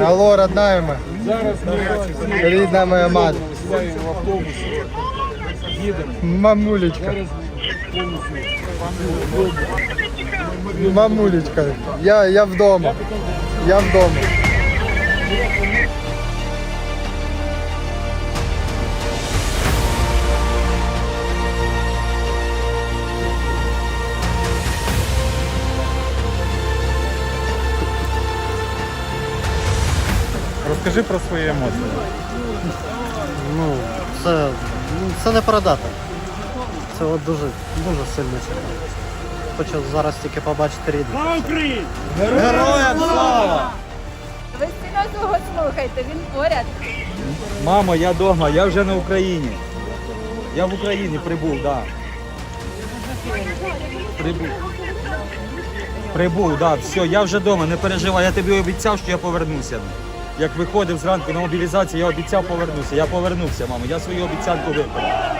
Алло, родная моя. Зараз ми Рідна моя мати. сідаємо в автобус, їдемо. Мамулечка. Мамулечка. Я, я вдома. Я вдома. Розкажи про свої емоції. Ну, це, ну, це не передати. Це от дуже, дуже сильно цікаво. Хочу зараз тільки побачити рідних. Героям слава! Ви серйозно його слухайте, він поряд. Мамо, я вдома, я вже на Україні. Я в Україні прибув, так. Да. Прибув. Прибув, так, да, все, я вже вдома, не переживай. Я тобі обіцяв, що я повернуся. Як виходив зранку на мобілізацію, я обіцяв повернутися. Я повернувся, мамо. Я свою обіцянку виконав.